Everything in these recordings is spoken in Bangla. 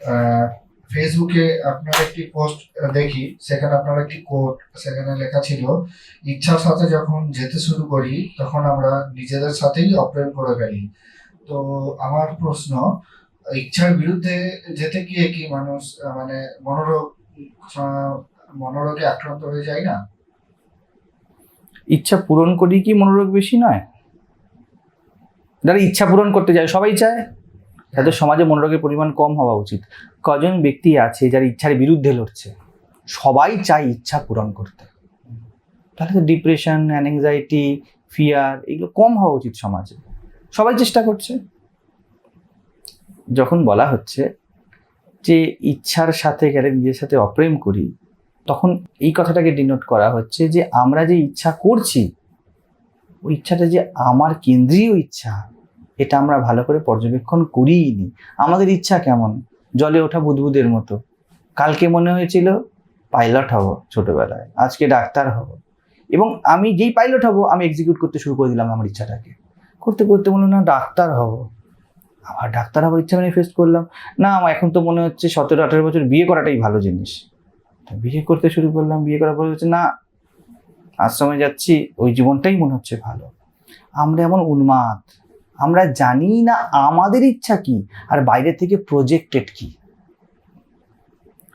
আহ, ফেসবুকে আপনার একটি পোস্ট দেখি সেখানে আপনার একটি কোড সেখানে লেখা ছিল ইচ্ছার সাথে যখন যেতে শুরু করি তখন আমরা নিজেদের সাথেই অপ্রেম করে ফেলি। তো আমার প্রশ্ন ইচ্ছার বিরুদ্ধে যেতে গিয়ে কি মানুষ মানে মনোরোগ মনোরোগে আক্রান্ত হয়ে যায় না? ইচ্ছা পূরণ করি কি মনোরোগ বেশি নয়? যারা ইচ্ছা পূরণ করতে যায় সবাই চায়। তাদের সমাজে মনোরোগের পরিমাণ কম হওয়া উচিত। কজন ব্যক্তি আছে যারা ইচ্ছার বিরুদ্ধে লড়ছে? সবাই চায় ইচ্ছা পূরণ করতে। তাহলে তো ডিপ্রেশন অ্যাংজাইটি ফিয়ার এগুলো কম হওয়া উচিত সমাজে। সবাই চেষ্টা করছে। যখন বলা হচ্ছে যে ইচ্ছার সাথে গেলে নিজের সাথে অপ্রেম করি, তখন এই কথাটাকে ডিনোট করা হচ্ছে যে আমরা যে ইচ্ছা করছি, ওই ইচ্ছাটা যে আমার কেন্দ্রীয় ইচ্ছা এটা আমরা ভালো করে পর্যবেক্ষণ করিই নি আমাদের ইচ্ছা কেমন? জলে ওঠা বুদবুদের মতো। কালকে মনে হয়েছিল পাইলট হব ছোটবেলায়। আজকে ডাক্তার হব। এবং আমি যেই পাইলট হব, আমি এক্সিকিউট করতে শুরু করে দিলাম আমার ইচ্ছাটাকে। করতে করতে মনে না ডাক্তার হব। আবার ডাক্তার হবার ইচ্ছা ম্যানিফেস্ট করলাম। না, আমার এখন তো মনে হচ্ছে সতেরো, আঠেরো বছর বিয়ে করাটাই ভালো জিনিস। বিয়ে করতে শুরু করলাম, বিয়ে করার পরে হচ্ছে না, আশ্রমে যাচ্ছি, ওই জীবনটাই মনে হচ্ছে ভালো। আমরা এমন উন্মাদ আমরা জানি না আমাদের ইচ্ছা কি, আর বাইরে থেকে প্রজেক্টেড কি?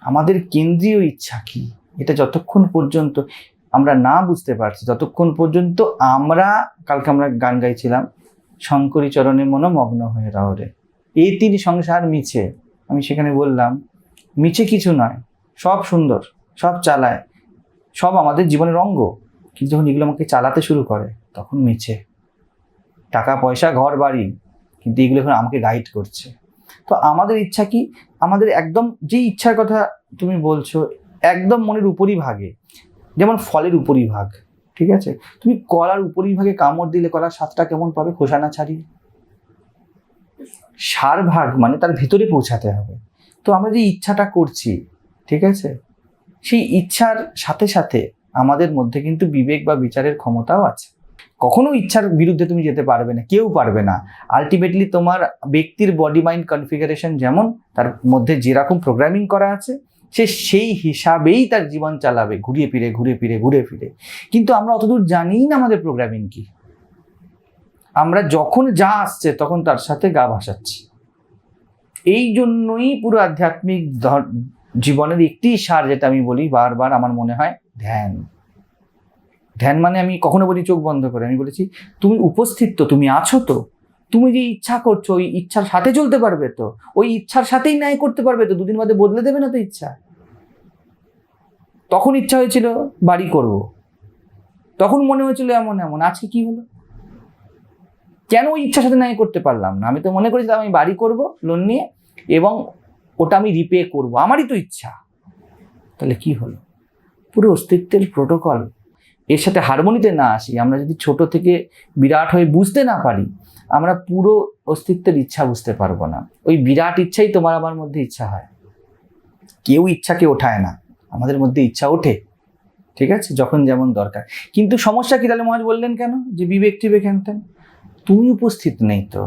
আমাদের কেন্দ্রীয় ইচ্ছা কি? এটা যতক্ষণ পর্যন্ত আমরা না বুঝতে পারছি, ততক্ষণ পর্যন্ত আমরা, কালকে আমরা গান গাইছিলাম শঙ্করী চরণে মনোমগ্ন হয়ে রহরে এই তিনি সংসার মিছে, আমি সেখানে বললাম, মিছে কিছু নয়, সব সুন্দর, সব চালায়, সব আমাদের জীবনের অঙ্গ। কিন্তু যখন এগুলো আমাকে চালাতে শুরু করে, তখন মিছে। টাকা, পয়সা, ঘর, বাড়ি, কিন্তু এগুলো এখন আমাকে গাইড করছে। তো আমাদের ইচ্ছা কি? আমাদের একদম যে ইচ্ছার কথা তুমি বলছো, একদম মনের উপরই ভাগে যেমন ফলের উপরই ভাগ ঠিক আছে? তুমি কলার উপরই ভাগে কামড় দিলে কলার স্বাদটা কেমন পাবে? খোসানা ছাড়িয়ে। সার ভাগ মানে তার ভিতরে পৌঁছাতে হবে। তো আমরা যে ইচ্ছাটা করছি, ঠিক আছে? সেই ইচ্ছার সাথে সাথে আমাদের মধ্যে কিন্তু বিবেক বা বিচারের ক্ষমতাও আছে। কখনো ইচ্ছার বিরুদ্ধে তুমি যেতে পারবে না, কেউ পারবে না। আলটিমেটলি তোমার ব্যক্তির বডি মাইন্ড কনফিগারেশন যেমন, তার মধ্যে যেরকম প্রোগ্রামিং করা আছে, সে সেই হিসাবেই তার জীবন চালাবে, ঘুরিয়ে ফিরে ঘুরে ফিরে ঘুরে ফিরে। কিন্তু আমরা অতদূর জানিই না আমাদের প্রোগ্রামিং কি। আমরা যখন যা আসছে তখন তার সাথে গা ভাসাচ্ছি। এই জন্যই পুরো আধ্যাত্মিক জীবনের একটি সার, যেটা আমি বলি বারবার, আমার মনে হয় ধ্যান। ধ্যান মানে আমি কখনো বলি চোখ বন্ধ করে, আমি বলেছি, তুমি উপস্থিত তো, তুমি আছো তো, তুমি যে ইচ্ছা করছ, ওই ইচ্ছার সাথে চলতে পারবে তো, ওই ইচ্ছার সাথেই ন্যায় করতে পারবে তো, দুদিন বাদে বদলে দেবে না তো ইচ্ছা? তখন ইচ্ছা হয়েছিল, বাড়ি করব। তখন মনে হয়েছিল এমন এমন, আজকে কি হলো? কেন ওই ইচ্ছার সাথে ন্যায় করতে পারলাম না? আমি তো মনে করেছিলাম আমি বাড়ি করব লোন নিয়ে, এবং ওটা আমি রিপে করব, আমারই তো ইচ্ছা। তাহলে কি হলো? পুরো অস্তিত্বের প্রোটোকল এর সাথে হারমোনিতে না আসি, আমরা যদি ছোট থেকে বিরাট হয়ে বুঝতে না পারি, আমরা পুরো অস্তিত্বের ইচ্ছা বুঝতে পারব না। ওই বিরাট ইচ্ছাই তোমার আমার মধ্যে ইচ্ছা হয়। কেউ ইচ্ছাকে ওঠায় না, আমাদের মধ্যে ইচ্ছা ওঠে, ঠিক আছে? যখন যেমন দরকার। কিন্তু সমস্যা কি তাহলে মহাজ বললেন কেন? যে বিবেক টিবেক হ্যান ত্যান? তুমি উপস্থিত নেই তো।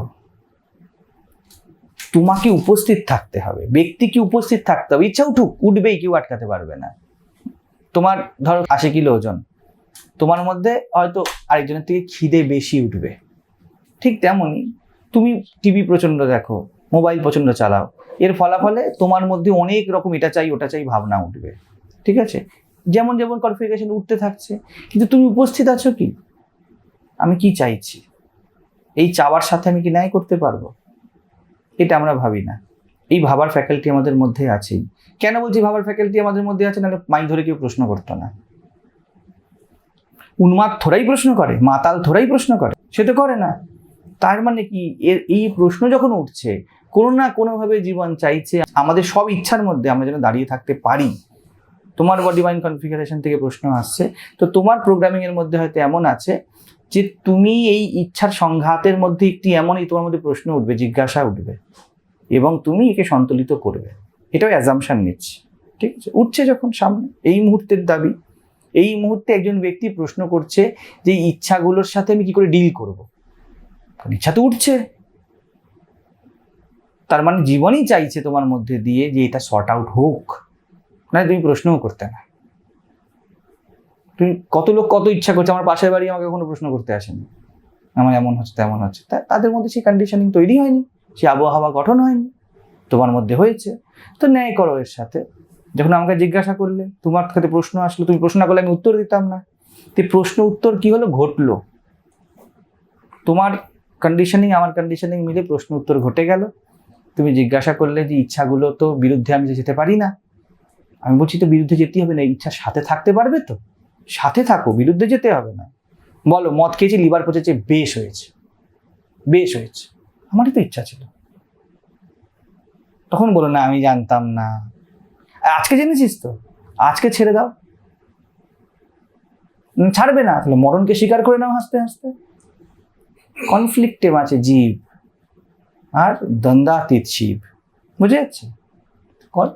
তোমাকে উপস্থিত থাকতে হবে। ব্যক্তি কি উপস্থিত থাকতে হবে। ইচ্ছা উঠুক, উঠবেই, কেউ আটকাতে পারবে না। তোমার ধরো আশি কিলো ওজন। তোমার মধ্যে হয়তো আরেকজনের থেকে খিদে বেশি উঠবে। ঠিক তেমনই তুমি টিভি প্রচণ্ড দেখো মোবাইল প্রচণ্ড চালাও। এর ফলাফলে তোমার মধ্যে অনেক রকম এটা চাই, ওটা চাই ভাবনা উঠবে। ঠিক আছে? যেমন যেমন কনফিগারেশন উঠতে থাকছে, কিন্তু তুমি উপস্থিত আছো কি? আমি কি চাইছি? এই চাওয়ার সাথে আমি কি ন্যায় করতে পারব? এটা আমরা ভাবি না। এই ভাবার ফ্যাকাল্টি আমাদের মধ্যে আছেই। কেন বলছি ভাবার ফ্যাকাল্টি আমাদের মধ্যে আছে? নাহলে মাইক ধরে কেউ প্রশ্ন করতো না। উন্মাদ থোড়াই প্রশ্ন করে, মাতাল থোড়াই প্রশ্ন করে, সে তো করে না। তার মানে কি? এর এই প্রশ্ন যখন উঠছে, কোনো না কোনোভাবে জীবন চাইছে, আমাদের সব ইচ্ছার মধ্যে আমরা যেন দাঁড়িয়ে থাকতে পারি। তোমার বডি মাইন্ড কনফিগারেশন থেকে প্রশ্ন আসছে। তো তোমার প্রোগ্রামিংয়ের মধ্যে হয়তো এমন আছে যে তুমি এই ইচ্ছার সংঘাতের মধ্যে একটি এমনই তোমার মধ্যে প্রশ্ন উঠবে, জিজ্ঞাসা উঠবে এবং তুমি একে সন্তুলিত করবে। এটাও অ্যাজামশান নিচ্ছি। ঠিক আছে? উঠছে যখন সামনে। এই মুহূর্তের দাবি। এই মুহূর্তে একজন ব্যক্তি প্রশ্ন করছে যে ইচ্ছাগুলোর সাথে আমি কি করে ডিল করব? ইচ্ছা তো উঠছে। তার মানে জীবনই চাইছে তোমার মধ্যে দিয়ে যে এটা শর্ট আউট হোক। না, তুমি প্রশ্নও করতে না। তুমি কত লোক কত ইচ্ছা করছে? আমার পাশের বাড়ি আমাকে কোনো প্রশ্ন করতে আসেনি। আমার এমন হচ্ছে, তেমন হচ্ছে। তাদের মধ্যে সেই কন্ডিশনিং তৈরি হয়নি। সেই আবহাওয়া গঠন হয়নি। তোমার মধ্যে হয়েছে। তো ন্যায় করো এর সাথে। যখন আমাকে জিজ্ঞাসা করলে, তোমার কাছে প্রশ্ন আসলো, তুমি প্রশ্ন করলে আমি উত্তর দিতাম না। তো প্রশ্ন উত্তর কি হলো? ঘটলো। তোমার কন্ডিশনিং আমার কন্ডিশনিং মিলে প্রশ্ন উত্তর ঘটে গেল। তুমি জিজ্ঞাসা করলে যে ইচ্ছাগুলো তো বিরুদ্ধে আমি যেতে পারি না। আমি বলছি, তো বিরুদ্ধে যেতেই হবে না ইচ্ছা সাথে থাকতে পারবে তো? সাথে থাকো, বিরুদ্ধে যেতে হবে না। বলো, মদ খেয়েছি, লিভার পচেছে, বেশ হয়েছে বেশ হয়েছে। আমারই তো ইচ্ছা ছিল। তখন বলো, না, আমি জানতাম না। আজকে জেনেছিস তো? আজকে ছেড়ে দাও। ছাড়বে না। তাহলে মরণকে স্বীকার করে নাও হাসতে হাসতে। কনফ্লিক্টে আছে জীব আর দ্বন্দ্বাতীত শিব। বুঝে যাচ্ছে কর।